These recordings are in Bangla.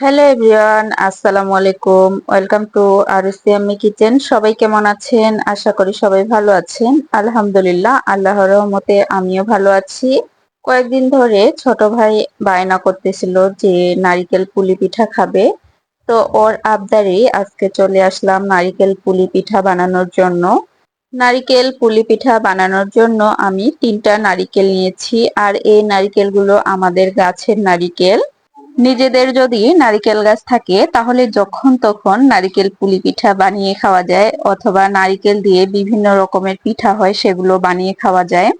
হ্যালো এভরিওয়ান, আসসালামু আলাইকুম। Welcome to RCME kitchen. সবাই কেমন আছেন? আশা করি সবাই ভালো আছেন। আলহামদুলিল্লাহ, আল্লাহর রহমতে আমিও ভালো আছি। কয়েকদিন ধরে ছোট ভাই বায়না করতেছিল যে নারিকেল পুলি পিঠা খাবে। তো ওর আবদারি আজকে চলে আসলাম নারিকেল পুলি পিঠা বানানোর জন্য। নারিকেল পুলি পিঠা বানানোর জন্য আমি তিনটা নারিকেল নিয়েছি। আর এই নারিকেলগুলো আমাদের গাছের নারিকেল। নিজেদের যদি নারিকেল গাছ থাকে, তাহলে যখন তখন নারিকেল পুলি পিঠা বানিয়ে খাওয়া যায়, অথবা নারিকেল দিয়ে বিভিন্ন রকমের পিঠা হয়, সেগুলো বানিয়ে খাওয়া যায়।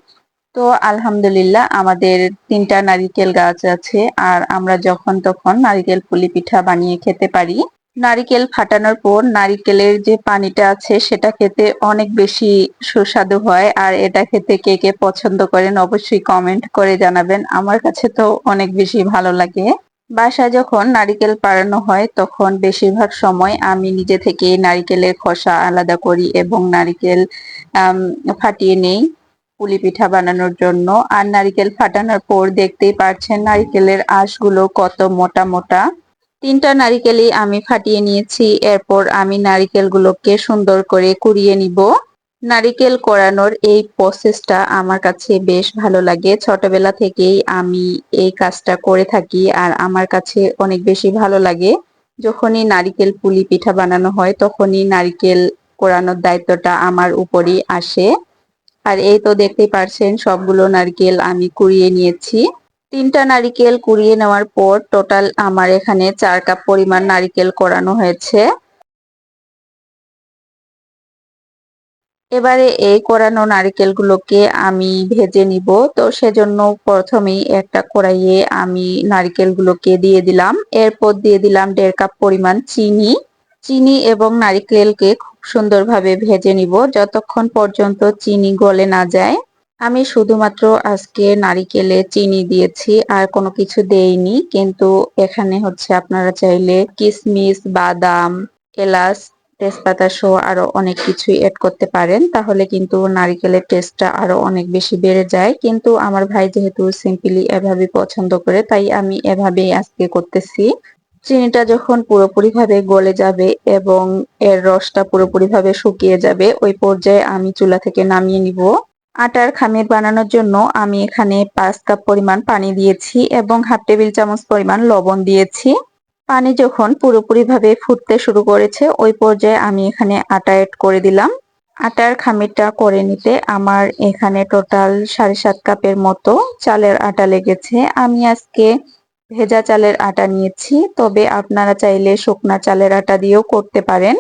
তো আলহামদুলিল্লাহ, আমাদের তিনটা নারিকেল গাছ আছে, আর আমরা যখন তখন নারিকেল পুলি পিঠা বানিয়ে খেতে পারি। নারিকেল ফাটানোর পর নারিকেলের যে পানিটা আছে, সেটা খেতে অনেক বেশি সুস্বাদু হয়, আর এটা খেতে কে কে পছন্দ করেন অবশ্যই কমেন্ট করে জানাবেন। আমার কাছে তো অনেক বেশি ভালো লাগে। বাসায় যখন নারিকেল পাড়ানো হয়, তখন বেশিরভাগ সময় আমি নিজে থেকে নারিকেলের খোসা আলাদা করি এবং নারিকেল ফাটিয়ে নেই পুলি পিঠা বানানোর জন্য। আর নারিকেল ফাটানোর পর দেখতেই পারছেন নারিকেলের আঁশগুলো কত মোটা মোটা। তিনটা নারিকেলই আমি ফাটিয়ে নিয়েছি, এরপর আমি নারিকেলগুলোকে সুন্দর করে কুড়িয়ে নিব। নারিকেল কোরানোর এই প্রসেসটা আমার কাছে বেশ ভালো লাগে। ছোটবেলা থেকেই আমি এই কাজটা করে থাকি আর আমার কাছে অনেক বেশি ভালো লাগে। যখনই নারিকেল পুলি পিঠা বানানো হয়, তখনই নারিকেল কোরানোর দায়িত্বটা আমার উপরই আসে। আর এই তো দেখতেই পারছেন, সবগুলো নারকেল আমি কুড়িয়ে নিয়েছি। তিনটা নারিকেল কুড়িয়ে নেওয়ার পর টোটাল আমার এখানে চার কাপ পরিমাণ নারিকেল কোরানো হয়েছে। এবারে এই কোরানো নারিকেলগুলোকে আমি ভেজে নিব। তো সেজন্য প্রথমেই একটা কড়াইয়ে আমি নারিকেলগুলোকে দিয়ে দিলাম। এরপর দিয়ে দিলাম দেড় কাপ পরিমাণ চিনি। চিনি এবং নারিকেলকে খুব সুন্দরভাবে ভেজে নিব যতক্ষণ পর্যন্ত চিনি গলে না যায়। আমি শুধুমাত্র আজকে নারিকেলে চিনি দিয়েছি, আর কোনো কিছু দেইনি। কিন্তু এখানে হচ্ছে আপনারা চাইলে কিশমিশ বাদাম, এলাচ তেজপাতা সহ আরও অনেক কিছুই এড করতে পারেন, তাহলে কিন্তু নারিকেলের টেস্টটা আরও অনেক বেশি বেড়ে যায়। কিন্তু আমার ভাই যেহেতু সিম্পলি এভাবে পছন্দ করে, তাই আমি এভাবেই আজকে করতেছি। চিনিটা যখন পুরোপুরি ভাবে গলে যাবে এবং এর রসটা পুরোপুরি ভাবে শুকিয়ে যাবে, ওই পর্যায়ে আমি চুলা থেকে নামিয়ে নিব। আটার খামির বানানোর জন্য আমি এখানে পাঁচ কাপ পরিমাণ পানি দিয়েছি এবং হাফ টেবিল চামচ পরিমাণ লবণ দিয়েছি। পানি যখন পুরোপুরি ভাবে ফুটতে শুরু করেছে, ওই পর্যায়ে আমি এখানে আটা এড করে দিলাম। আটার খামিরটা করে নিতে আমার এখানে টোটাল সাড়ে সাত কাপের মতো চালের আটা লেগেছে। আমি আজকে ভেজা চালের আটা নিয়েছি, তবে আপনারা চাইলে শুকনা চালের আটা দিয়েও করতে পারেন।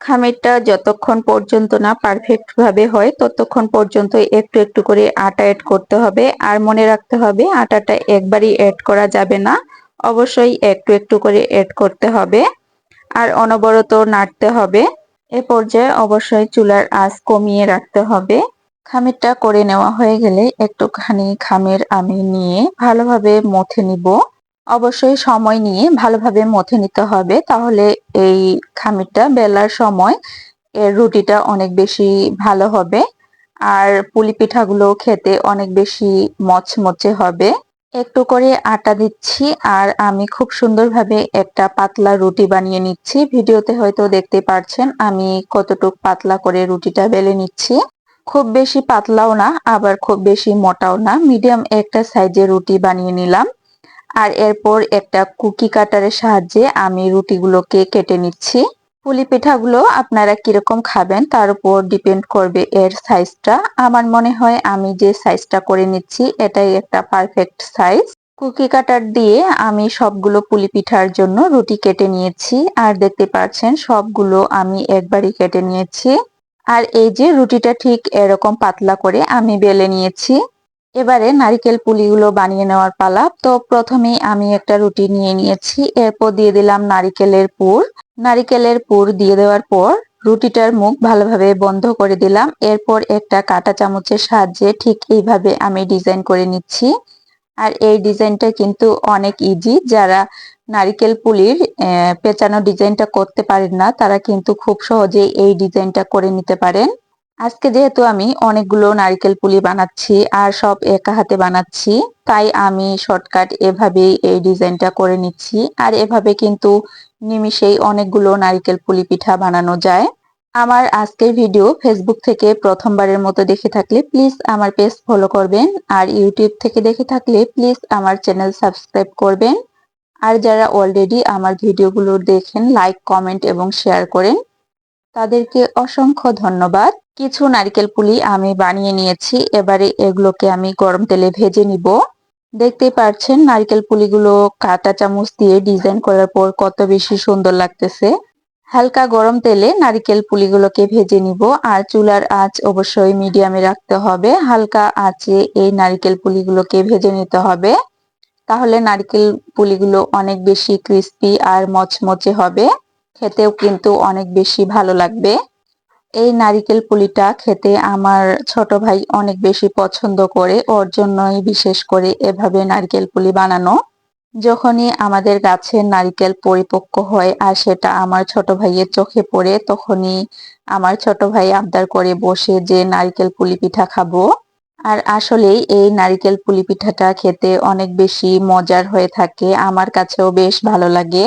খামিরটা যতক্ষণ পর্যন্ত না পারফেক্ট ভাবে হয়, ততক্ষণ পর্যন্ত একটু একটু করে আটা এড করতে হবে। আর মনে রাখতে হবে, আটাটা একবারই এড করা যাবে না। অবশ্যই একটু একটু করে এড করতে হবে আর অনবরত নাড়তে হবে। এ পর্যায়ে অবশ্যই চুলার আঁচ কমিয়ে রাখতে হবে। খামিরটা করে নেওয়া হয়ে গেলে একটুখানি খামির আমি নিয়ে ভালোভাবে মথে নিব। অবশ্যই সময় নিয়ে ভালোভাবে মথে নিতে হবে তাহলে এই খামিরটা বেলার সময় এর রুটিটা অনেক বেশি ভালো হবে। আর পুলি পিঠাগুলো খেতে অনেক বেশি মচমচে হবে। একটু করে আটা দিচ্ছি আর আমি খুব সুন্দরভাবে একটা পাতলা রুটি বানিয়ে নিচ্ছি। ভিডিওতে হয়তো দেখতে পারছেন আমি কতটুক পাতলা করে রুটিটা বেলে নিচ্ছি। খুব বেশি পাতলাও না, আবার খুব বেশি মোটাও না। মিডিয়াম একটা সাইজের রুটি বানিয়ে নিলাম। আর এরপর একটা কুকি কাটারের সাহায্যে আমি রুটিগুলোকে কেটে নিচ্ছি। পুলি পিঠাগুলো আপনারা কীরকম খাবেন তার উপর ডিপেন্ড করবে এর সাইজটা আমার মনে হয় আমি যে সাইজটা করে নিচ্ছি, এটাই একটা পারফেক্ট সাইজ কুকি কাটার দিয়ে আমি সবগুলো পুলি পিঠার জন্য রুটি কেটে নিয়েছি, আর দেখতে পাচ্ছেন সবগুলো আমি একবারই কেটে নিয়েছি। আর এই যে রুটিটা ঠিক এরকম পাতলা করে আমি বেলে নিয়েছি। এবারে নারিকেল পুলিগুলো বানিয়ে নেওয়ার পালা। তো প্রথমেই আমি একটা রুটি নিয়ে নিয়েছি। এরপর দিয়ে দিলাম নারিকেলের পুর। নারিকেলের পুর দিয়ে দেওয়ার পর রুটিটার মুখ ভালোভাবে বন্ধ করে দিলাম। এরপর একটা কাটা চামচের সাহায্যে ঠিক এইভাবে আমি ডিজাইন করে নিচ্ছি। আর এই ডিজাইনটা কিন্তু অনেক ইজি যারা নারিকেল পুলির পেঁচানো ডিজাইনটা করতে পারেন না, তারা কিন্তু খুব সহজেই এই ডিজাইনটা করে নিতে পারেন। আজকে যেহেতু আমি অনেকগুলো নারকেল পুলি বানাচ্ছি আর সব একা হাতে বানাচ্ছি, তাই আমি শর্টকাট এভাবেই এই ডিজাইনটা করে নিচ্ছি। আর এভাবে কিন্তু নিমিষেই অনেকগুলো নারকেল পুলি পিঠা বানানো যায়। আমার আজকের ভিডিও ফেসবুক থেকে প্রথমবারের মতো দেখে থাকলে প্লিজ আমার পেজ ফলো করবেন আর ইউটিউব থেকে দেখে থাকলে প্লিজ আমার চ্যানেল সাবস্ক্রাইব করবেন। আর যারা অলরেডি আমার ভিডিওগুলো দেখেন লাইক কমেন্ট এবং শেয়ার করেন তাদেরকে অসংখ্য ধন্যবাদ। কিছু নারকেল পুলি আমি বানিয়ে নিয়েছি, এবারে এগুলোকে আমি গরম তেলে ভেজে নিব। দেখতে পাচ্ছেন নারকেল পুলিগুলো কাটা চামচ দিয়ে ডিজাইন করার পর কত বেশি সুন্দর লাগতেছে। হালকা গরম তেলে নারিকেল পুলিগুলোকে ভেজে নিব, আর চুলার আঁচ অবশ্যই মিডিয়ামে রাখতে হবে। হালকা আঁচে এই নারিকেল পুলিগুলোকে ভেজে নিতে হবে। তাহলে নারিকেল পুলিগুলো অনেক বেশি ক্রিস্পি আর মচমচে হবে। খেতেও কিন্তু অনেক বেশি ভালো লাগবে। এই নারিকেল পুলিটা খেতে আমার ছোট ভাই অনেক বেশি পছন্দ করে, ওর জন্যই বিশেষ করে এভাবে নারিকেল পুলি বানানো। যখনই আমাদের গাছের নারিকেল পরিপক্ক হয় আর সেটা আমার ছোট ভাইয়ের চোখে পড়ে, তখনই আমার ছোট ভাই আবদার করে বসে যে নারিকেল পুলি পিঠা খাব। আর আসলেই এই নারিকেল পুলি পিঠাটা খেতে অনেক বেশি মজার হয়ে থাকে, আমার কাছেও বেশ ভালো লাগে।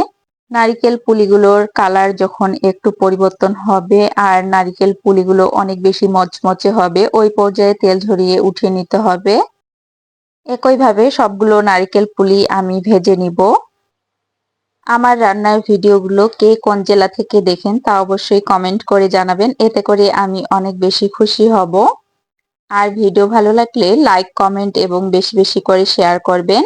নারিকেল পুলিগুলোর কালার যখন একটু পরিবর্তন হবে আর নারিকেল পুলিগুলো অনেক বেশি মচমচে হবে, ওই পর্যায়ে তেল ঝরিয়ে উঠিয়ে নিতে হবে। একইভাবে সবগুলো নারিকেল পুলি আমি ভেজে নিব। আমার রান্নার ভিডিওগুলো কে কোন জেলা থেকে দেখেন তা অবশ্যই কমেন্ট করে জানাবেন, এতে করে আমি অনেক বেশি খুশি হব। আর ভিডিও ভালো লাগলে লাইক, কমেন্ট এবং বেশি বেশি করে শেয়ার করবেন।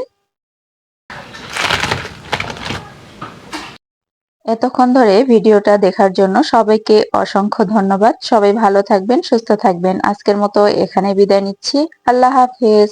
এতক্ষণ ধরে ভিডিওটা দেখার জন্য সবাইকে অসংখ্য ধন্যবাদ। সবাই ভালো থাকবেন, সুস্থ থাকবেন। আজকের মতো এখানে বিদায় নিচ্ছি। আল্লাহ হাফেজ।